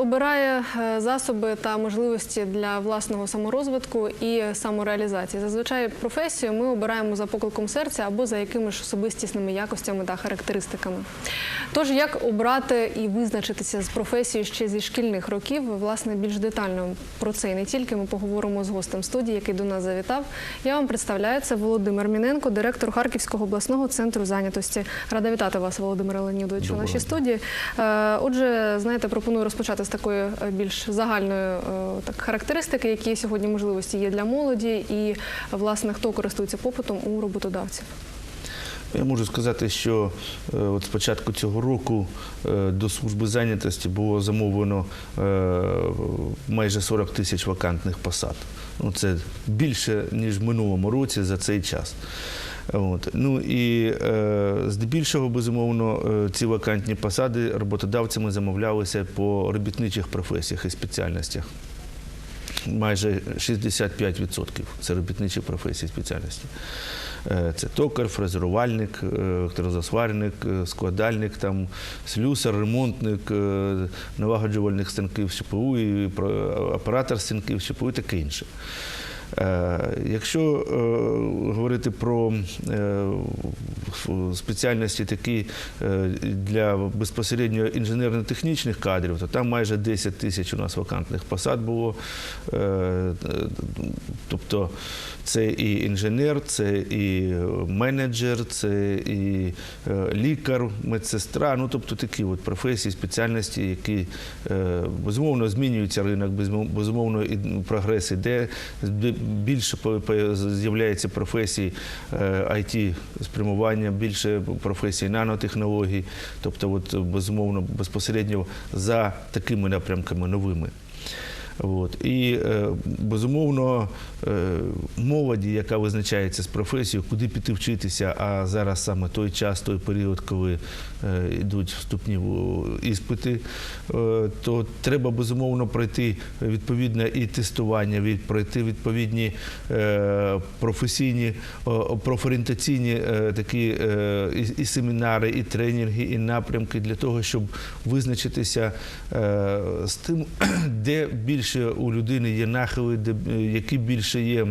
обирає е, засоби та можливості для власного саморозвитку і самореалізації. Зазвичай професію ми обираємо за покликом серця або за якимись особистісними якостями та характеристиками. Тож, як обрати і визначитися з професією ще зі шкільних років, власне, більш детально про це і не тільки ми поговоримо з гостем студії, який до нас завітав. Я вам представляю це Володимир Міненко, директор Харківського обласного центру зайнятості. Рада вітати вас, Володимире Леонідовичу, у нашій студії. Е, Отже, знаєте, пропоную розпочати з такої е, більш загальної е, так, характеристики, які сьогодні можливості є для молоді, і власне хто користується попитом у роботодавців. Я можу сказати, що е, от з цього року до служби зайнятості було замовлено майже 40 тисяч вакантних посад. Ну, це більше, ніж в минулому році за цей час. От. Ну і е, здебільшого, безумовно, е, ці вакантні посади роботодавцями замовлялися по робітничих професіях і спеціальностях. Майже 65% це робітничі професії спеціальності. Е, Це токар, фрезерувальник, електрозасварник, складальник, там, слюсар, ремонтник, налагоджувальник станків ЧПУ, оператор станків ЧПУ і таке інше. Е, Якщо е, говорити про е, спеціальності такі для безпосередньо інженерно-технічних кадрів, то там майже 10 тисяч у нас вакантних посад було. Тобто це і інженер, це і менеджер, це і лікар, медсестра. Ну тобто такі от професії, спеціальності, які безумовно змінюється ринок, безумовно і прогрес іде. Бі- Більше з'являється професій it спрямування, більше професій нанотехнологій. Тобто, от, безумовно, безпосередньо за такими напрямками новими. От. І е, безумовно е, молоді, яка визначається з професією, куди піти вчитися, а зараз саме той час, той період, коли е, йдуть вступні іспити, то треба безумовно пройти відповідне і тестування, пройти відповідні професійні, профорієнтаційні такі і, семінари, і тренінги, і напрямки для того, щоб визначитися з тим, де більше у людини є нахили, е, які більше є.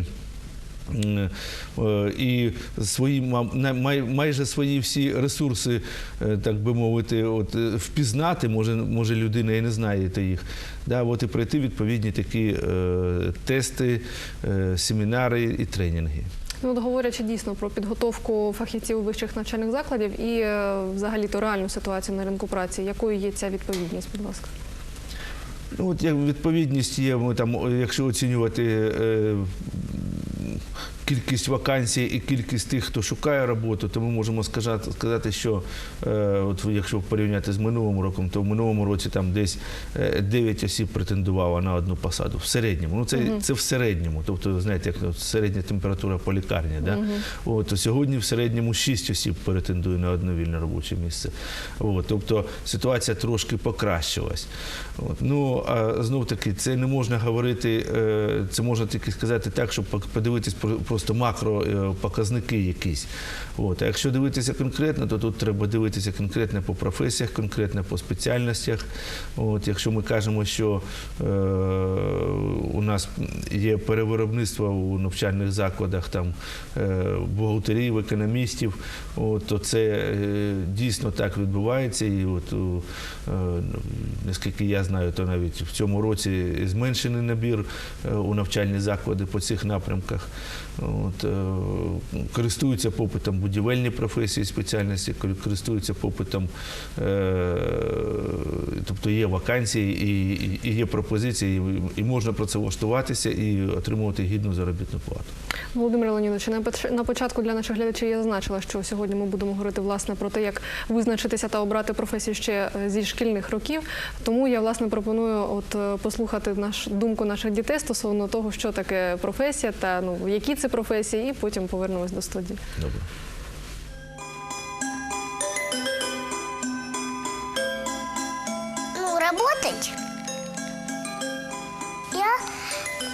е, І свої майже свої всі ресурси, е, так би мовити, от впізнати, може, може людина і не знаєте їх. Да, от і пройти відповідні такі тести, семінари і тренінги. Ну, от говорячи дійсно про підготовку фахівців вищих навчальних закладів і взагалі то реальну ситуацію на ринку праці, якою є ця відповідність, будь ласка? Ну, от як відповідність є, ми там, якщо оцінювати е, кількість вакансій і кількість тих, хто шукає роботу, то ми можемо сказати, сказати що е, от якщо порівняти з минулим роком, то в минулому році там десь е, 9 осіб претендувало на одну посаду в середньому. Ну це, це в середньому, тобто знаєте, як середня температура по лікарні. Да? От, то сьогодні в середньому 6 осіб претендує на одне вільне робоче місце. От, тобто ситуація трошки покращилась. От. Ну, а знов таки, це не можна говорити, е, це можна тільки сказати так, щоб подивитись про- просто макро е, якісь. От. А якщо дивитися конкретно, то тут треба дивитися конкретно по професіях, конкретно по спеціальностях. От. Якщо ми кажемо, що е, у нас є перевиробництво у навчальних закладах там, е, бухгалтерів, економістів, от, то це е, дійсно так відбувається. І от, е, наскільки я знаю, то навіть в цьому році зменшений набір е, у навчальні заклади по цих напрямках. От, е, користуються попитом будівельні професії, спеціальності, користуються попитом, е, тобто є вакансії і, і- і є пропозиції, і, і можна працевлаштуватися і отримувати гідну заробітну плату. Володимир Леонідович, на початку для наших глядачів я зазначила, що сьогодні ми будемо говорити власне про те, як визначитися та обрати професію ще е, зі шкільних років. Тому я власне пропоную от е, послухати наш думку наших дітей стосовно того, що таке професія та ну які це професії, і потім повернемось до студії. Добре. Ну, работать? Я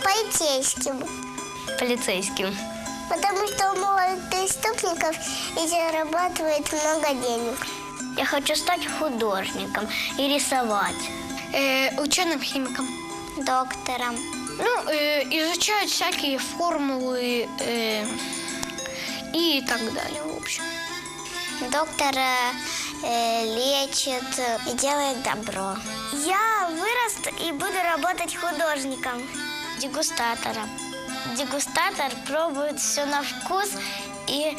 полицейским. полицейским. Потому что у молодых преступников и зарабатывает много денег. Я хочу стать художником и рисовать. Э, ученым химиком. Доктором. Ну, э, изучают всякие формулы э, и так далее, в общем. Доктор э, лечит и делает добро. Я вырасту и буду работать художником. Дегустатором. Дегустатор пробует все на вкус и,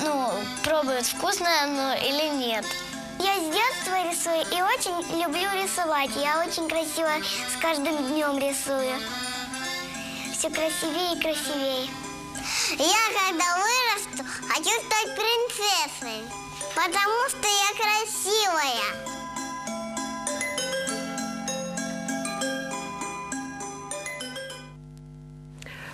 ну, пробует вкусное оно или нет. Я с детства рисую и очень люблю рисовать. Я очень красиво с каждым днем рисую. Все красивее и красивее. Я когда вырасту, хочу стать принцессой, потому что я красивая.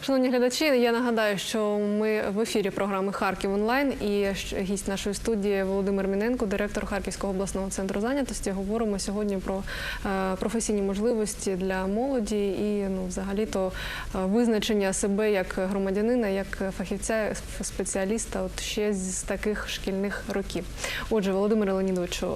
Шановні глядачі, я нагадаю, що ми в ефірі програми Харків онлайн і гість нашої студії Володимир Міненко, директор Харківського обласного центру зайнятості. Говоримо сьогодні про е, професійні можливості для молоді і ну, взагалі-то е, визначення себе як громадянина, як фахівця, спеціаліста, от ще з таких шкільних років. Отже, Володимире Леонідовичу.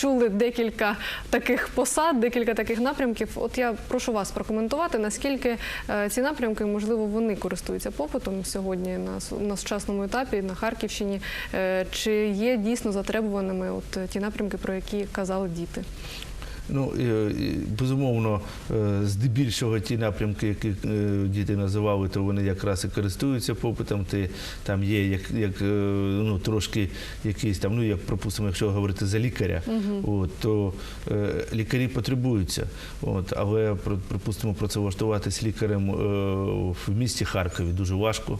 Чули декілька таких посад, декілька таких напрямків. От я прошу вас прокоментувати, наскільки е, ці напрямки, можливо, вони користуються попитом сьогодні на, на сучасному етапі на Харківщині. Е, Чи є дійсно затребуваними от ті напрямки, про які казали діти? Ну, е, безумовно, е, здебільшого ті напрямки, які е, діти називали, то вони якраз і користуються попитом. Ти, там є як, як ну, трошки якийсь там, ну як припустимо, якщо говорити за лікаря, от, то е, лікарі потребуються. От, але припустимо, працевлаштуватись лікарем е, в місті Харкові дуже важко.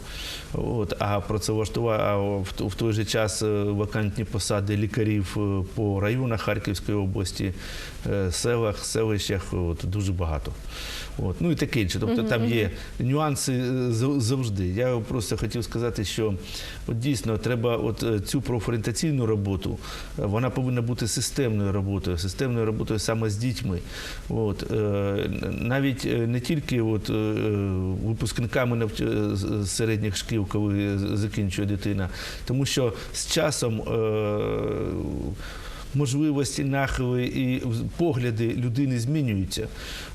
От, а працевлаштувати а в, в той же час вакантні посади лікарів по районах Харківської області, е, селах, селищах от, дуже багато. От, ну і таке інше. Тобто там є нюанси е, завжди. Я просто хотів сказати, що от дійсно треба от е, цю профорієнтаційну роботу, е, вона повинна бути системною роботою, системною роботою саме з дітьми. От, навіть не тільки от, випускниками навч- середніх шкіл, коли закінчує дитина, тому що з часом. Е, можливості, нахили і погляди людини змінюються.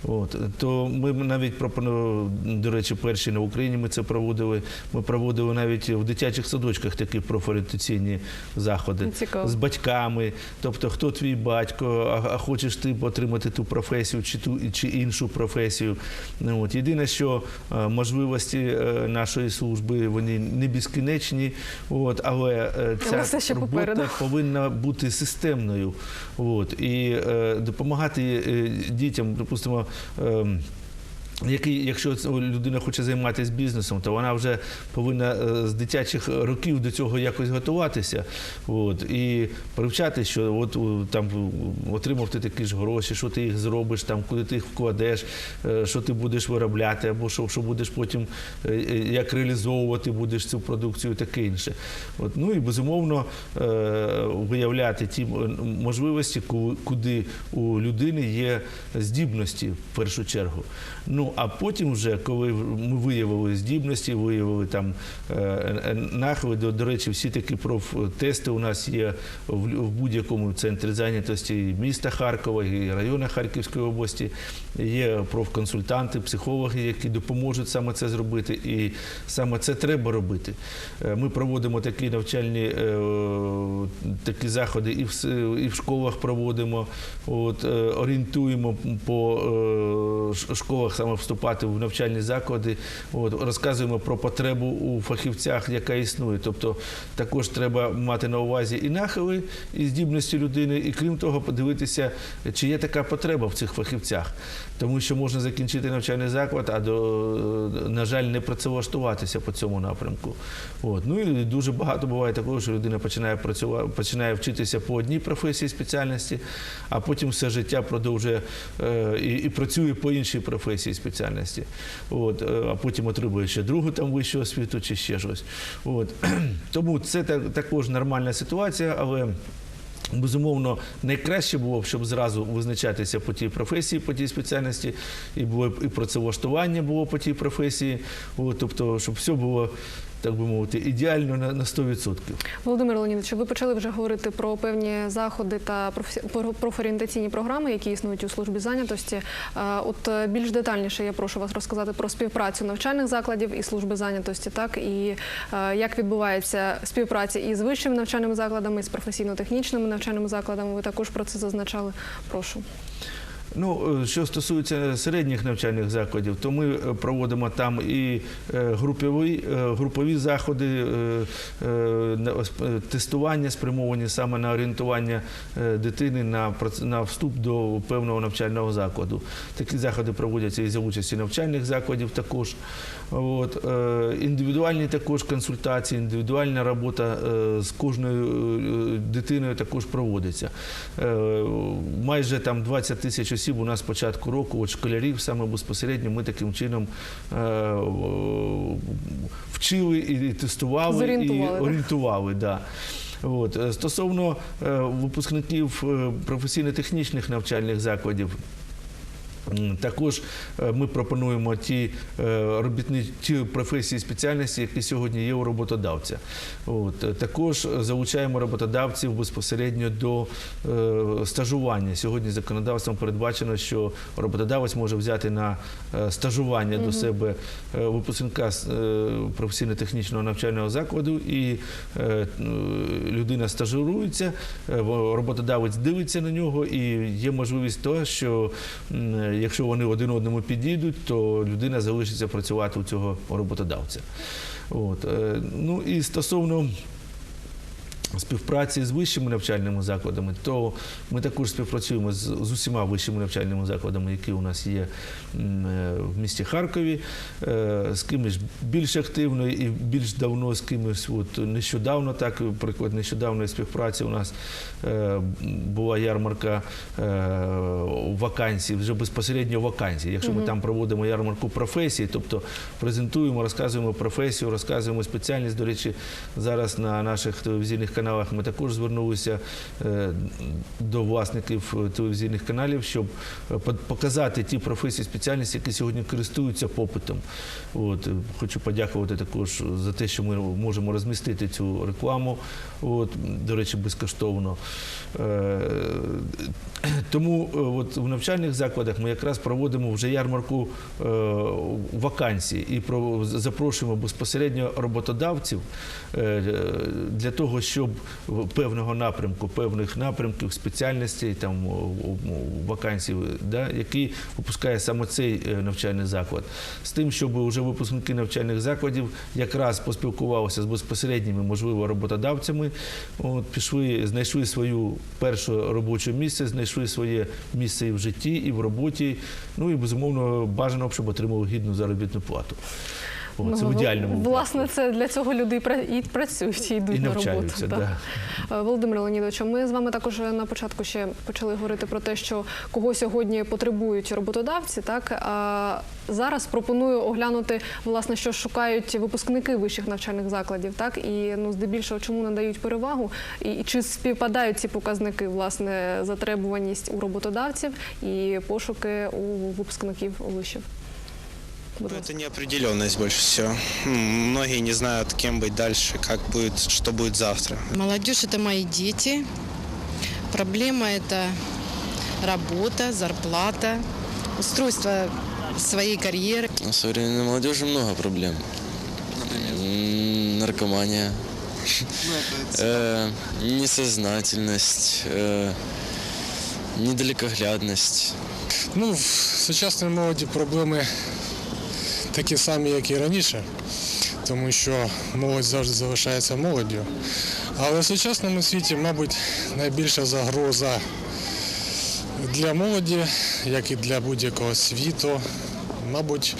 От. То ми навіть пропонували, до речі, перші на Україні ми це проводили. Ми проводили навіть в дитячих садочках такі профорієнтаційні заходи Цікаво. з батьками. Тобто, хто твій батько, а, а хочеш ти отримати ту професію чи ту чи іншу професію. От. Єдине, що е, можливості е, нашої служби вони не безкінечні, от, але е, ця робота попереду. повинна бути системною. От, і е, допомагати е, дітям, припустимо. ем, який, якщо людина хоче займатися бізнесом, то вона вже повинна е, з дитячих років до цього якось готуватися. От, і привчати, що от там отримав ти такі ж гроші, що ти їх зробиш, там, куди ти їх вкладеш, е, що ти будеш виробляти, або що, що будеш потім е, як реалізовувати будеш цю продукцію, таке інше. От, ну і безумовно виявляти ті можливості, куди у людини є здібності в першу чергу. Ну а потім, вже коли ми виявили здібності, виявили там е, е, нахили, до, до речі, всі такі профтести у нас є в, будь-якому центрі зайнятості міста Харкова і району Харківської області. Є профконсультанти, психологи, які допоможуть саме це зробити, і саме це треба робити. Е, Ми проводимо такі навчальні такі заходи і в, і в школах проводимо, от, орієнтуємо по школах саме вступати в навчальні заклади, от, розказуємо про потребу у фахівцях, яка існує. Тобто також треба мати на увазі і нахили, і здібності людини, і крім того, подивитися, чи є така потреба в цих фахівцях. Тому що можна закінчити навчальний заклад, а до, на жаль, не працевлаштуватися по цьому напрямку. От. Ну і дуже багато буває такого, що людина починає працювати, починає вчитися по одній професії спеціальності, а потім все життя продовжує е, і, і працює по іншій професії спеціальності. От, е, а потім отримує ще другу там вищу освіту чи ще щось. От. Тому це так, також нормальна ситуація, але. Безумовно, найкраще було б, щоб зразу визначатися по тій професії, по тій спеціальності, і було і працевлаштування було по тій професії. Тобто, щоб все було так би мовити, ідеально на, на 100%. Володимир Леонідович, ви почали вже говорити про певні заходи та профорієнтаційні програми, які існують у службі зайнятості. От е, більш детальніше я прошу вас розказати про співпрацю навчальних закладів і служби зайнятості, так і е, як відбувається співпраця із вищими навчальними закладами, з професійно-технічними навчальними закладами. Ви також про це зазначали. Прошу. Ну, е, що стосується середніх навчальних закладів, то ми е, проводимо там і е, групові, групові заходи, тестування спрямовані саме на орієнтування дитини на, на вступ до певного навчального закладу. Такі заходи проводяться і за участі навчальних закладів також. От, індивідуальні також консультації, індивідуальна робота з кожною е, дитиною також проводиться. Майже там 20 тисяч осіб у нас з початку року, от школярів саме безпосередньо ми таким чином е, вчили і тестували, і Зорієнтували, так? орієнтували. Да. От. е, Стосовно е, випускників професійно-технічних навчальних закладів. Також е, ми пропонуємо ті е, робітні ті професії спеціальності, які сьогодні є у роботодавця. От е, також залучаємо роботодавців безпосередньо до е, стажування. Сьогодні законодавством передбачено, що роботодавець може взяти на стажування до себе випускника професійно-технічного навчального закладу, і е, людина стажирується, роботодавець дивиться на нього, і є можливість того, що якщо вони один одному підійдуть, то людина залишиться працювати у цього роботодавця. От. е, Ну і стосовно співпраці з вищими навчальними закладами, то ми також співпрацюємо з, з усіма вищими навчальними закладами, які у нас є е, в місті Харкові, е, з кимось більш активно і більш давно, з кимось от нещодавно, так, приклад нещодавної співпраці у нас е, була ярмарка вакансій, вже безпосередньо вакансій. Якщо ми там проводимо ярмарку професій, тобто презентуємо, розказуємо професію, розказуємо спеціальність. До речі, зараз на наших телевізійних каналах ми також звернулися е, до власників телевізійних каналів, щоб е, показати ті професії спеціальності, які сьогодні користуються попитом. От, е, хочу подякувати також за те, що ми можемо розмістити цю рекламу. От, до речі, безкоштовно. Тому от в навчальних закладах ми якраз проводимо вже ярмарку вакансій і запрошуємо безпосередньо роботодавців для того, щоб певного напрямку, певних напрямків, спеціальностей, там вакансій, да, які випускає саме цей е, навчальний заклад, з тим, щоб вже випускники навчальних закладів якраз поспілкувалися з безпосередніми, можливо, роботодавцями, от, пішли, знайшли свою першу робоче місце, знайшли своє місце і в житті, і в роботі. Ну і безумовно бажано, щоб отримали гідну заробітну плату. От, це в Ну, ідеальному випадку. власне, це для цього люди і пра- і працюють, і йдуть І на роботу. да. Е, Володимир Леонідович, ми з вами також на початку ще почали говорити про те, що кого сьогодні потребують роботодавці. Так а зараз пропоную оглянути, власне, що шукають випускники вищих навчальних закладів. Так і ну здебільшого чому надають перевагу, і, і чи співпадають ці показники, власне, затребуваність у роботодавців і пошуки у випускників вишів. Будь Ну. Это неопределенность больше всего. Многие не знают, кем быть дальше, как будет, что будет завтра. Молодежь – это мои дети. Проблема – это работа, зарплата, устройство своей карьеры. У современной молодежи много проблем. М, Наркомания, э, несознательность, э, недалекоглядность. Ну, в сучасній молоді проблеми такі самі, як і раніше, тому що молодь завжди залишається молоддю. Але в сучасному світі, мабуть, найбільша загроза для молоді, як і для будь-якого світу, мабуть,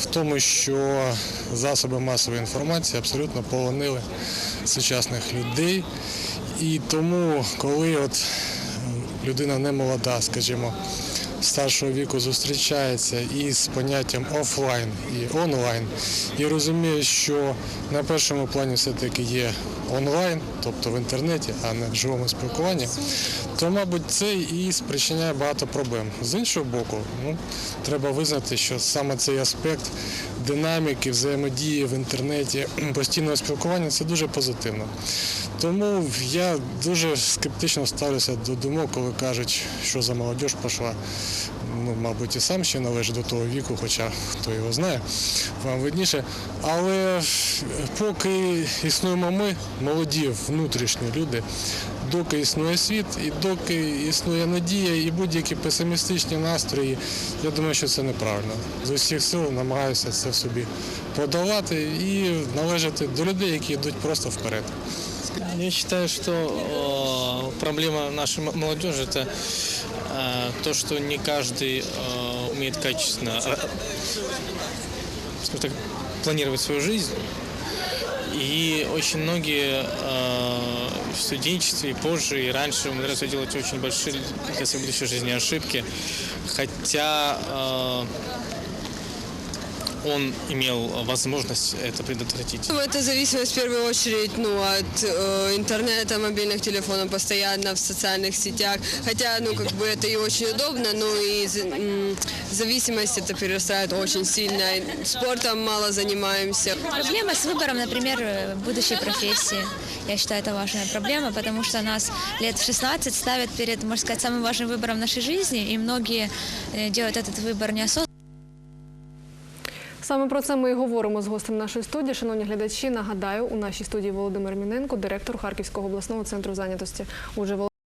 в тому, що засоби масової інформації абсолютно полонили сучасних людей. І тому, коли от людина не молода, скажімо, старшого віку зустрічається із поняттям офлайн і онлайн, і розуміє, що на першому плані все-таки є онлайн, тобто в інтернеті, а не в живому спілкуванні, то, мабуть, це і спричиняє багато проблем. З іншого боку, ну, треба визнати, що саме цей аспект динаміки, взаємодії в інтернеті, постійного спілкування це дуже позитивно. Тому я дуже скептично ставлюся до думок, коли кажуть, що за молодь пішла Ну, мабуть, і сам ще належить до того віку, хоча хто його знає, вам видніше. Але поки існуємо ми, молоді внутрішні люди, доки існує світ і доки існує надія і будь-які песимістичні настрої, я думаю, що це неправильно. З усіх сил намагаюся це в собі подолати і належати до людей, які йдуть просто вперед. Я считаю, что э, проблема нашей м- молодежи это э, то, что не каждый э, умеет качественно, э, скажем так, планировать свою жизнь. И очень многие э, в студенчестве и позже, и раньше умудряются делать очень большие для своей будущей жизни ошибки. Хотя э, он имел возможность это предотвратить. Ну, Это зависимость в первую очередь ну, от э, интернета, мобильных телефонов, постоянно в социальных сетях. Хотя, ну, как бы это и очень удобно, но и м, зависимость это перерастает очень сильно. Спортом мало занимаемся. Проблема с выбором, например, э, будущей профессии. Я считаю, это важная проблема, потому что нас лет в 16 ставят перед, можно сказать, самым важным выбором в нашей жизни, и многие э, делают этот выбор неосознанно. Саме про це ми і говоримо з гостем нашої студії. Шановні глядачі, нагадаю, у нашій студії Володимир Міненко, директор Харківського обласного центру зайнятості. Отже,